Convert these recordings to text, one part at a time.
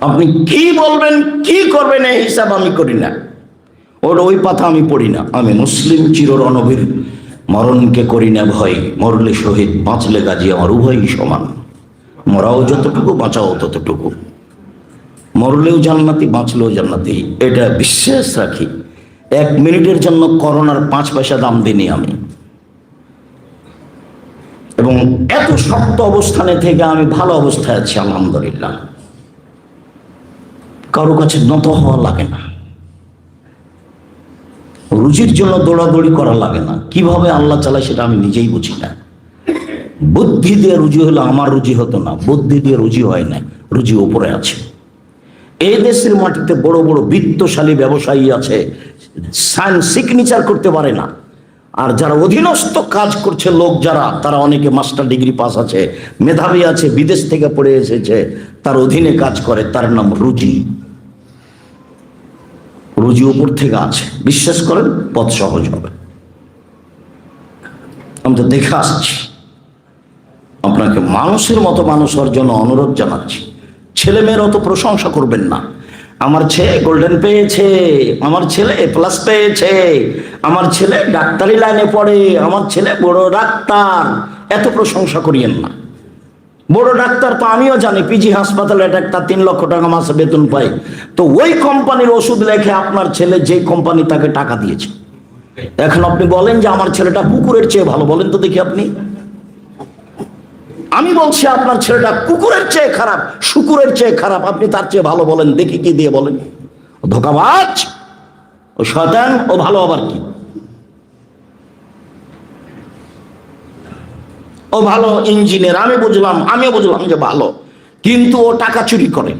আপনি কি বলবেন, কি করবেন, এই হিসাব আমি করি না। ওর ওই পাতা আমি পড়ি না। আমি মুসলিম চির রণবীর মরণকে করি না ভয়। মরলে শহীদ, বাঁচলে গাজী আমার উভয়ই সমান। মরাও যতটুকু, বাঁচাও ততটুকু। মরলেও জান্নাতি, বাঁচলেও জান্নাতি। এটা বিশ্বাস রাখি। এক মিনিটের জন্য করোনার পাঁচ পয়সা দাম দিইনি আমি। এবং এত শক্ত অবস্থানে থেকে আমি ভালো অবস্থায় আছি, আলহামদুলিল্লাহ। কারও কাছে নত হওয়া লাগে না। রুজির জন্য দৌড়াদৌড়ি করা লাগে না। কীভাবে আল্লাহ চালায় সেটা আমি নিজেই বুঝি না। বুদ্ধি দিয়ে রুজি হলো আমার রুজি হতো না। বুদ্ধি দিয়ে রুজি হয় না রুজি ওপরে আছে। এই দেশের মাটিতে বড় বড় বিত্তশালী ব্যবসায়ী আছে। সাইন সিগনেচার করতে পারে না। আর যারা অধীনস্থ কাজ করছে লোক যারা, তারা অনেকে মাস্টার ডিগ্রি পাস আছে, মেধাবী আছে, বিদেশ থেকে পড়ে এসেছে, তার অধীনে কাজ করে, তার নাম রুজি। রুজি উপর থেকে আছে। বিশ্বাস করেন, পথ সহজ হবে। আমি তো দেখে আসছি। আপনাকে মানুষের মতো মানুষ হওয়ার জন্য অনুরোধ জানাচ্ছি। ছেলে মেয়ের অত প্রশংসা করবেন না। আমার ছেলে গোল্ডেন পেয়েছে, আমার ছেলে প্লাস পেয়েছে, আমার ছেলে ডাক্তারি লাইনে পড়ে, আমার ছেলে বড় ডাক্তার, এত প্রশংসা করিয়েন না। বড় ডাক্তার তো আমিও জানি পিজি হাসপাতালে একটা তিন লক্ষ টাকা মাসে বেতন পাই তো ওই কোম্পানির ওষুধ লেখে আপনার ছেলে যে কোম্পানি তাকে টাকা দিয়েছে। এখন আপনি বলেন যে আমার ছেলেটা কুকুরের চেয়ে ভালো, বলেন তো দেখি আপনি। আমি বলছি আপনার ছেলেটা কুকুরের চেয়ে খারাপ, শুকুরের চেয়ে খারাপ, আপনি তার চেয়ে ভালো বলেন, দেখি কি দিয়ে বলেন। ধোকাবাজ! ও শয়তান, ও ভালো আবার কি? ও ভালো ইঞ্জিনিয়ার, আমি বুঝলাম, আমিও বুঝলাম যে ভালো। কিন্তু ও টাকা চুরি করে।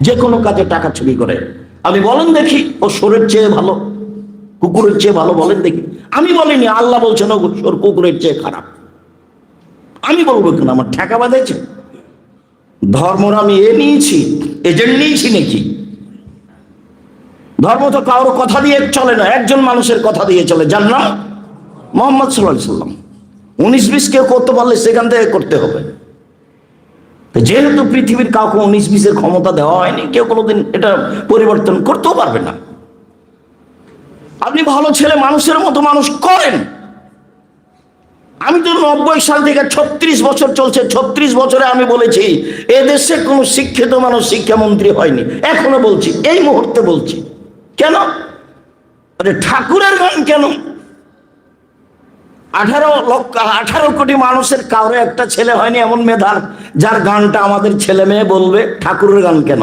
যে কোনো কাজে টাকা চুরি করে। আমি বলেন দেখি, ও সোরের চেয়ে ভালো, কুকুরের চেয়ে ভালো বলেন দেখি। আমি বলিনি, আল্লাহ বলছেন, ও সোর কুকুরের চেয়ে খারাপ। আমি বলব কেন, আমার ঠেকা বাঁধেছে? ধর্মর আমি এ নিয়েছি, এজেন্ট নিয়েছি নাকি? ধর্ম তো কারোর কথা দিয়ে চলে না, একজন মানুষের কথা দিয়ে চলে। যার না মোহাম্মদ সাল্লাহ সাল্লাম। উনিশ বিশ কেউ করতে পারলে সেখান থেকে করতে হবে। যেহেতু পৃথিবীর কাউকে উনিশ বিশের ক্ষমতা দেওয়া হয়নি, কেউ কোনোদিন এটা পরিবর্তন করতেও পারবে না। আপনি ভালো ছেলে, মানুষের মতো মানুষ করেন। আমি তো নব্বই সাল থেকে ছত্রিশ বছর চলছে, ছত্রিশ বছরে আমি বলেছি এ দেশে কোনো শিক্ষিত মানুষ শিক্ষামন্ত্রী হয়নি। এখনও বলছি, এই মুহূর্তে বলছি। কেন? ঠাকুরের গান কেন? আঠারো লক্ষ, আঠারো কোটি মানুষের কারও একটা ছেলে হয়নি এমন মেধার, যার গানটা আমাদের ছেলে মেয়ে বলবে, ঠাকুরের গান কেন?